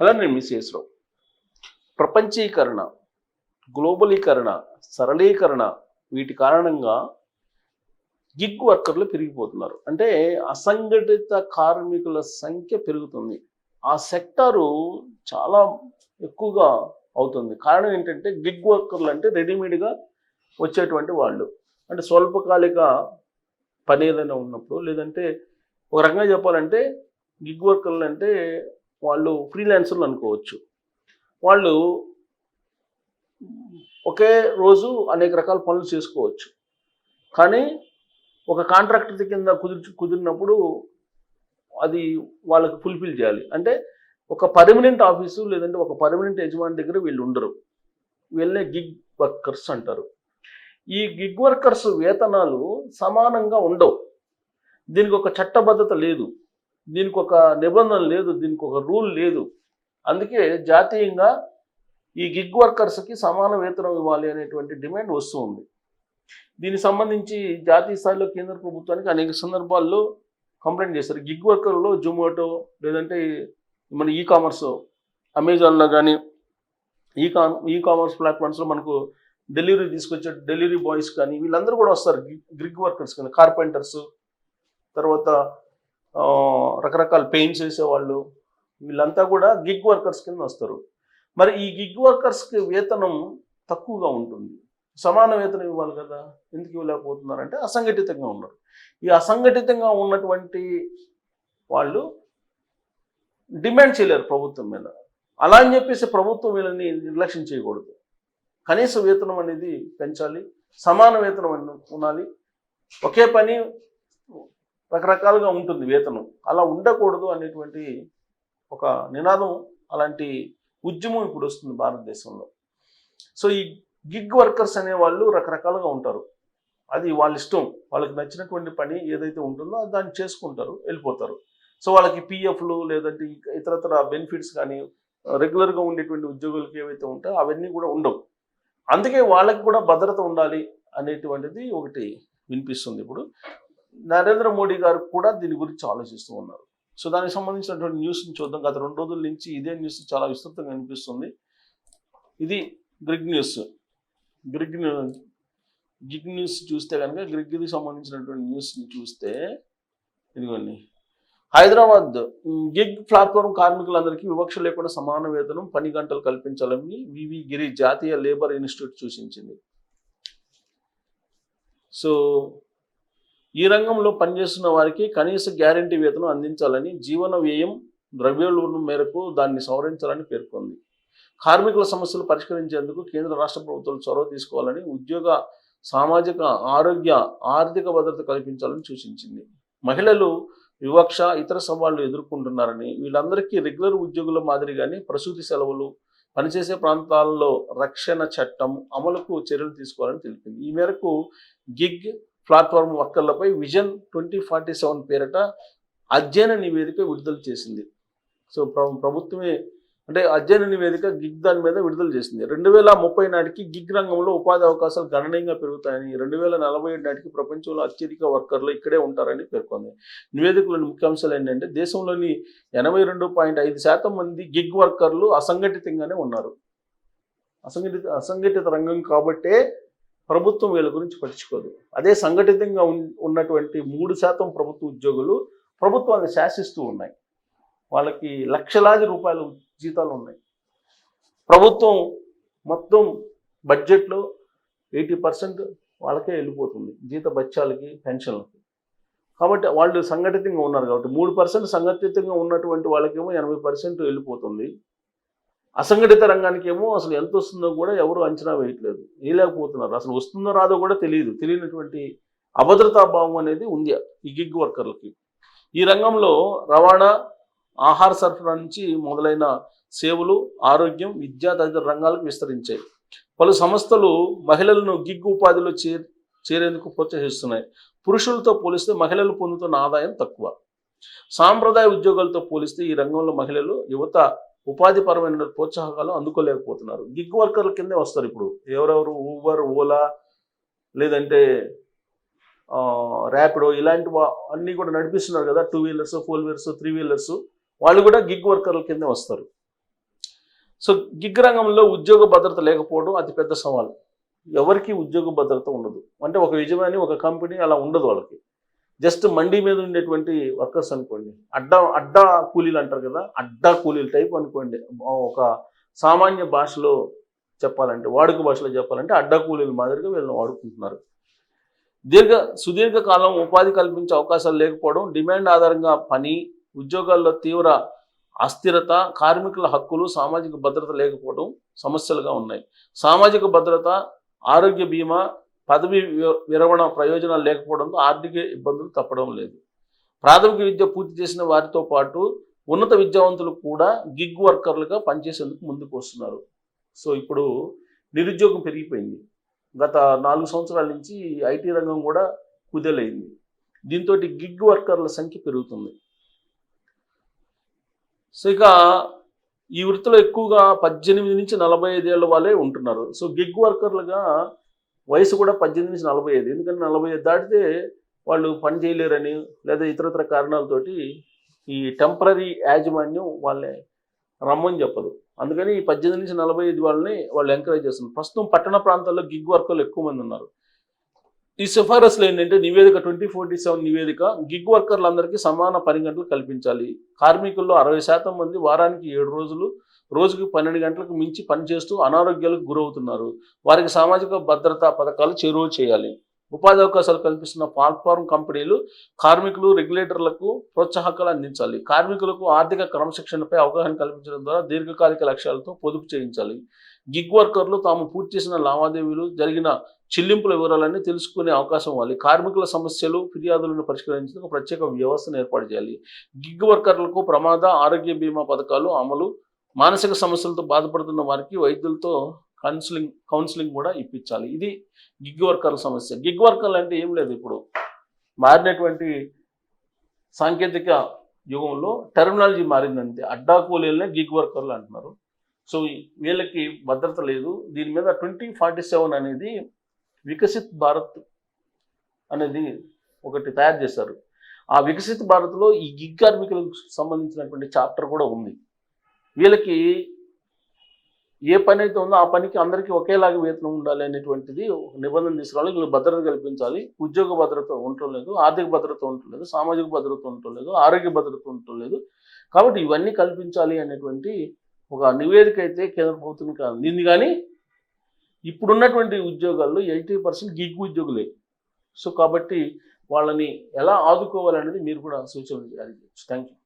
అలానే నేను మిస్ ప్రపంచీకరణ గ్లోబలీకరణ సరళీకరణ వీటి కారణంగా గిగ్ వర్కర్లు పెరిగిపోతున్నారు. అంటే అసంఘటిత కార్మికుల సంఖ్య పెరుగుతుంది. ఆ సెక్టారు చాలా ఎక్కువగా అవుతుంది. కారణం ఏంటంటే గిగ్ వర్కర్లు అంటే రెడీమేడ్గా వచ్చేటువంటి వాళ్ళు. అంటే స్వల్పకాలిక పని ఏదైనా ఉన్నప్పుడు లేదంటే ఒక రకంగా చెప్పాలంటే గిగ్ వర్కర్లు అంటే వాళ్ళు ఫ్రీలాన్సర్లు అనుకోవచ్చు. వాళ్ళు ఒకే రోజు అనేక రకాల పనులు చేసుకోవచ్చు. కానీ ఒక కాంట్రాక్టర్ కింద కుదిరి కుదిరినప్పుడు అది వాళ్ళకి ఫుల్ఫిల్ చేయాలి. అంటే ఒక పర్మనెంట్ ఆఫీసు లేదంటే ఒక పర్మనెంట్ యజమాని దగ్గర వీళ్ళు ఉండరు. వీళ్ళే గిగ్ వర్కర్స్ అంటారు. ఈ గిగ్ వర్కర్స్ వేతనాలు సమానంగా ఉండవు. దీనికి ఒక చట్టబద్ధత లేదు. దీనికి ఒక నిబంధన లేదు దీనికి ఒక రూల్ లేదు. అందుకే జాతీయంగా ఈ గిగ్ వర్కర్స్కి సమాన వేతనం ఇవ్వాలి అనేటువంటి డిమాండ్ వస్తూ ఉంది దీనికి సంబంధించి జాతీయ స్థాయిలో కేంద్ర ప్రభుత్వానికి అనేక సందర్భాల్లో కంప్లైంట్ చేశారు. గిగ్ వర్కర్లో జొమాటో లేదంటే మన ఈ కామర్స్ అమెజాన్లో కానీ ఈ కా ఈ కామర్స్ ప్లాట్ఫామ్స్లో మనకు డెలివరీ తీసుకొచ్చే డెలివరీ బాయ్స్ కానీ వీళ్ళందరూ కూడా వస్తారు. గిగ్ వర్కర్స్ కానీ కార్పెంటర్స్ తర్వాత రకరకాల పెయింట్స్ వేసేవాళ్ళు. వీళ్ళంతా కూడా గిగ్ వర్కర్స్ కింద వస్తారు. మరి ఈ గిగ్ వర్కర్స్కి వేతనం తక్కువగా ఉంటుంది. సమాన వేతనం ఇవ్వాలి కదా? ఎందుకు ఇవ్వలేకపోతున్నారంటే అసంఘటితంగా ఉన్నారు. ఈ అసంఘటితంగా ఉన్నటువంటి వాళ్ళు డిమాండ్ చేయలేరు ప్రభుత్వం మీద. అలా అని చెప్పేసి ప్రభుత్వం వీళ్ళని నిర్లక్ష్యం చేయకూడదు. కనీస వేతనం అనేది పెంచాలి. సమాన వేతనం అన్న ఉండాలి. ఒకే పని రకరకాలుగా ఉంటుంది వేతనం. అలా ఉండకూడదు అనేటువంటి ఒక నినాదం అలాంటి ఉద్యమం ఇప్పుడు వస్తుంది భారతదేశంలో. సో ఈ గిగ్ వర్కర్స్ అనే వాళ్ళు రకరకాలుగా ఉంటారు. అది వాళ్ళ ఇష్టం. వాళ్ళకి నచ్చినటువంటి పని ఏదైతే ఉంటుందో అది దాన్ని చేసుకుంటారు వెళ్ళిపోతారు. సో వాళ్ళకి పిఎఫ్లు లేదంటే ఇతరతర బెనిఫిట్స్ కానీ రెగ్యులర్గా ఉండేటువంటి ఉద్యోగులకి ఏవైతే ఉంటాయో అవన్నీ కూడా ఉండవు. అందుకే వాళ్ళకి కూడా భద్రత ఉండాలి అనేటువంటిది ఒకటి వినిపిస్తుంది ఇప్పుడు. నరేంద్ర మోడీ గారు కూడా దీని గురించి ఆలోచిస్తూ ఉన్నారు. సో దానికి సంబంధించినటువంటి న్యూస్ని చూద్దాం. గత రెండు రోజుల నుంచి ఇదే న్యూస్ చాలా విస్తృతంగా అనిపిస్తుంది ఇది గ్రిగ్ న్యూస్ గ్రిగ్ గిగ్ న్యూస్ చూస్తే కనుక గ్రిగ్కి సంబంధించినటువంటి న్యూస్ని చూస్తే ఇదిగోండి. హైదరాబాద్ గిగ్ ప్లాట్ఫామ్ కార్మికులందరికీ వివక్ష లేకుండా సమాన వేతనం పని గంటలు కల్పించాలని వివి గిరి జాతీయ లేబర్ ఇన్స్టిట్యూట్ సూచించింది. సో ఈ రంగంలో పనిచేస్తున్న వారికి కనీస గ్యారంటీ వేతనం అందించాలని జీవన వ్యయం ద్రవ్యోల్బణం మేరకు దాన్ని సవరించాలని పేర్కొంది. కార్మికుల సమస్యలు పరిష్కరించేందుకు కేంద్ర రాష్ట్ర ప్రభుత్వాలు చొరవ తీసుకోవాలని ఉద్యోగ సామాజిక ఆరోగ్య ఆర్థిక భద్రత కల్పించాలని సూచించింది. మహిళలు వివక్ష ఇతర సవాళ్ళు ఎదుర్కొంటున్నారని వీళ్ళందరికీ రెగ్యులర్ ఉద్యోగుల మాదిరిగానే ప్రసూతి సెలవులు పనిచేసే ప్రాంతాల్లో రక్షణ చట్టం అమలుకు చర్యలు తీసుకోవాలని తెలిపింది. ఈ మేరకు గిగ్ ప్లాట్ఫామ్ వర్కర్లపై విజన్ ట్వంటీ ఫార్టీ సెవెన్ పేరిట అధ్యయన నివేదిక విడుదల చేసింది. సో ప్రభుత్వమే అంటే అధ్యయన నివేదిక గిగ్ దాని మీద విడుదల చేసింది. రెండు వేల ముప్పై నాటికి గిగ్ రంగంలో ఉపాధి అవకాశాలు గణనీయంగా పెరుగుతాయని రెండు వేల నలభై ఏడు నాటికి ప్రపంచంలో అత్యధిక వర్కర్లు ఇక్కడే ఉంటారని పేర్కొంది. నివేదికలోని ముఖ్యాంశాలు ఏంటంటే దేశంలోని ఎనభై రెండు పాయింట్ ఐదు శాతం మంది గిగ్ వర్కర్లు అసంఘటితంగానే ఉన్నారు. అసంఘటిత అసంఘటిత రంగం కాబట్టే ప్రభుత్వం వీళ్ళ గురించి పట్టించుకోదు. అదే సంఘటితంగా ఉన్నటువంటి మూడు శాతం ప్రభుత్వ ఉద్యోగులు ప్రభుత్వాన్ని శాసిస్తూ ఉన్నాయి. వాళ్ళకి లక్షలాది రూపాయల జీతాలు ఉన్నాయి. ప్రభుత్వం మొత్తం బడ్జెట్లో ఎయిటీ పర్సెంట్ వాళ్ళకే వెళ్ళిపోతుంది. జీత బత్యాలకి పెన్షన్లకి. కాబట్టి వాళ్ళు సంఘటితంగా ఉన్నారు కాబట్టి మూడు పర్సెంట్ సంఘటితంగా ఉన్నటువంటి వాళ్ళకేమో ఎనభై పర్సెంట్ వెళ్ళిపోతుంది. అసంఘటిత రంగానికి ఏమో అసలు ఎంత వస్తుందో కూడా ఎవరు అంచనా వేయట్లేదు. వేయలేకపోతున్నారు అసలు వస్తుందో రాదో కూడా తెలియదు. తెలియనటువంటి అభద్రతా భావం అనేది ఉంది ఈ గిగ్ వర్కర్లకి. ఈ రంగంలో రవాణా ఆహార సరఫరా నుంచి మొదలైన సేవలు ఆరోగ్యం విద్య తదితర రంగాలకు విస్తరించాయి. పలు సంస్థలు మహిళలను గిగ్ ఉపాధిలో చే చేరేందుకు ప్రోత్సహిస్తున్నాయి. పురుషులతో పోలిస్తే మహిళలు పొందుతున్న ఆదాయం తక్కువ. సాంప్రదాయ ఉద్యోగాలతో పోలిస్తే ఈ రంగంలో మహిళలు యువత ఉపాధిపరమైన ప్రోత్సాహకాలు అందుకోలేకపోతున్నారు. గిగ్ వర్కర్ల కిందే వస్తారు ఇప్పుడు. ఎవరెవరు? ఊబర్ ఓలా లేదంటే ర్యాపిడో ఇలాంటి వా- అన్నీ కూడా నడిపిస్తున్నారు కదా. Two wheelers four wheelers three wheelers వాళ్ళు కూడా గిగ్ వర్కర్ల కిందే వస్తారు. సో గిగ్ రంగంలో ఉద్యోగ భద్రత లేకపోవడం అతిపెద్ద సవాల్. ఎవరికి ఉద్యోగ భద్రత ఉండదు. అంటే ఒక యజమాని ఒక కంపెనీ అలా ఉండదు వాళ్ళకి. జస్ట్ మండీ మీద ఉండేటువంటి వర్కర్స్ అనుకోండి. అడ్డ అడ్డ కూలీలు అంటారు కదా అడ్డ కూలీలు టైప్ అనుకోండి. ఒక సామాన్య భాషలో చెప్పాలంటే వాడుక భాషలో చెప్పాలంటే అడ్డ కూలీల మాదిరిగా వీళ్ళని వాడుకుంటున్నారు. దీర్ఘ సుదీర్ఘకాలం ఉపాధి కల్పించే అవకాశాలు లేకపోవడం డిమాండ్ ఆధారంగా పని ఉద్యోగాల్లో తీవ్ర అస్థిరత కార్మికుల హక్కులు సామాజిక భద్రత లేకపోవడం సమస్యలుగా ఉన్నాయి. సామాజిక భద్రత ఆరోగ్య బీమా పదవి వి- విరమణ ప్రయోజనాలు లేకపోవడంతో ఆర్థిక ఇబ్బందులు తప్పడం లేదు. ప్రాథమిక విద్య పూర్తి చేసిన వారితో పాటు ఉన్నత విద్యావంతులు కూడా గిగ్ వర్కర్లుగా పనిచేసేందుకు ముందుకు వస్తున్నారు. సో ఇప్పుడు నిరుద్యోగం పెరిగిపోయింది. గత నాలుగు సంవత్సరాల నుంచి ఐటీ రంగం కూడా కుదేలైంది. దీంతో గిగ్ వర్కర్ల సంఖ్య పెరుగుతుంది. సో ఇక ఈ వృత్తిలో ఎక్కువగా పద్దెనిమిది నుంచి నలభై ఐదేళ్ళ వాళ్ళే ఉంటున్నారు. సో గిగ్ వర్కర్లుగా వయసు కూడా పద్దెనిమిది నుంచి నలభై ఐదు. ఎందుకంటే నలభై ఐదు దాటితే వాళ్ళు పని చేయలేరని లేదా ఇతరతర కారణాలతోటి ఈ టెంపరీ యాజమాన్యం వాళ్ళని రమ్మని చెప్పదు. అందుకని ఈ పద్దెనిమిది నుంచి నలభై ఐదు వాళ్ళని వాళ్ళు ఎంకరేజ్ చేస్తున్నారు. ప్రస్తుతం పట్టణ ప్రాంతాల్లో గిగ్ వర్కర్లు ఎక్కువ మంది ఉన్నారు. ఈ సిఫారసులు ఏంటంటే నివేదిక ట్వంటీ ఫోర్టీ సెవెన్ నివేదిక గిగ్ వర్కర్లందరికీ సమాన పని గంటలు కల్పించాలి. కార్మికుల్లో అరవై శాతం మంది వారానికి ఏడు రోజులు రోజుకి పన్నెండు గంటలకు మించి పనిచేస్తూ అనారోగ్యాలకు గురవుతున్నారు. వారికి సామాజిక భద్రతా పథకాలు చేరువ చేయాలి. ఉపాధి అవకాశాలు కల్పిస్తున్న ప్లాట్ఫామ్ కంపెనీలు కార్మికులు రెగ్యులేటర్లకు ప్రోత్సాహకాలు అందించాలి. కార్మికులకు ఆర్థిక క్రమశిక్షణపై అవగాహన కల్పించడం ద్వారా దీర్ఘకాలిక లక్ష్యాలతో పొదుపు చేయించాలి. గిగ్ వర్కర్లు తాము పూర్తి చేసిన లావాదేవీలు జరిగిన చెల్లింపుల వివరాలన్నీ తెలుసుకునే అవకాశం ఇవ్వాలి. కార్మికుల సమస్యలు ఫిర్యాదులను పరిష్కరించేందుకు ప్రత్యేక వ్యవస్థను ఏర్పాటు చేయాలి. గిగ్ వర్కర్లకు ప్రమాద ఆరోగ్య బీమా పథకాలు అమలు మానసిక సమస్యలతో బాధపడుతున్న వారికి వైద్యులతో కౌన్సిలింగ్ కౌన్సిలింగ్ కూడా ఇప్పించాలి. ఇది గిగ్ వర్కర్ల సమస్య. గిగ్ వర్కర్లు అంటే ఏం లేదు ఇప్పుడు. మారినటువంటి సాంకేతిక యుగంలో టెర్మినాలజీ మారిందంతే. అడ్డా కూలీలనే గిగ్ వర్కర్లు అంటున్నారు సో వీళ్ళకి భద్రత లేదు. దీని మీద ట్వంటీ ఫార్టీ సెవెన్ అనేది వికసిత్ భారత్ అనేది ఒకటి తయారు చేశారు. ఆ వికసిత్ భారత్లో ఈ గిగ్ కార్మికులకు సంబంధించినటువంటి చాప్టర్ కూడా ఉంది. వీళ్ళకి ఏ పని అయితే ఉందో ఆ పనికి అందరికీ ఒకేలాగా వేతనం ఉండాలి అనేటువంటిది ఒక నిబంధన తీసుకురావాలి. వీళ్ళు భద్రత కల్పించాలి. ఉద్యోగ భద్రత ఉండటం లేదు. ఆర్థిక భద్రత ఉండటం లేదు. సామాజిక భద్రత ఉండటం లేదు. ఆరోగ్య భద్రత ఉండటం లేదు. కాబట్టి ఇవన్నీ కల్పించాలి అనేటువంటి ఒక నివేదిక అయితే కేంద్ర ప్రభుత్వం కాదు దీన్ని కానీ ఇప్పుడున్నటువంటి ఉద్యోగాల్లో ఎయిటీ పర్సెంట్ గిగ్ ఉద్యోగులే. సో కాబట్టి వాళ్ళని ఎలా ఆదుకోవాలనేది మీరు కూడా సూచనలు చేయాలి థ్యాంక్ యూ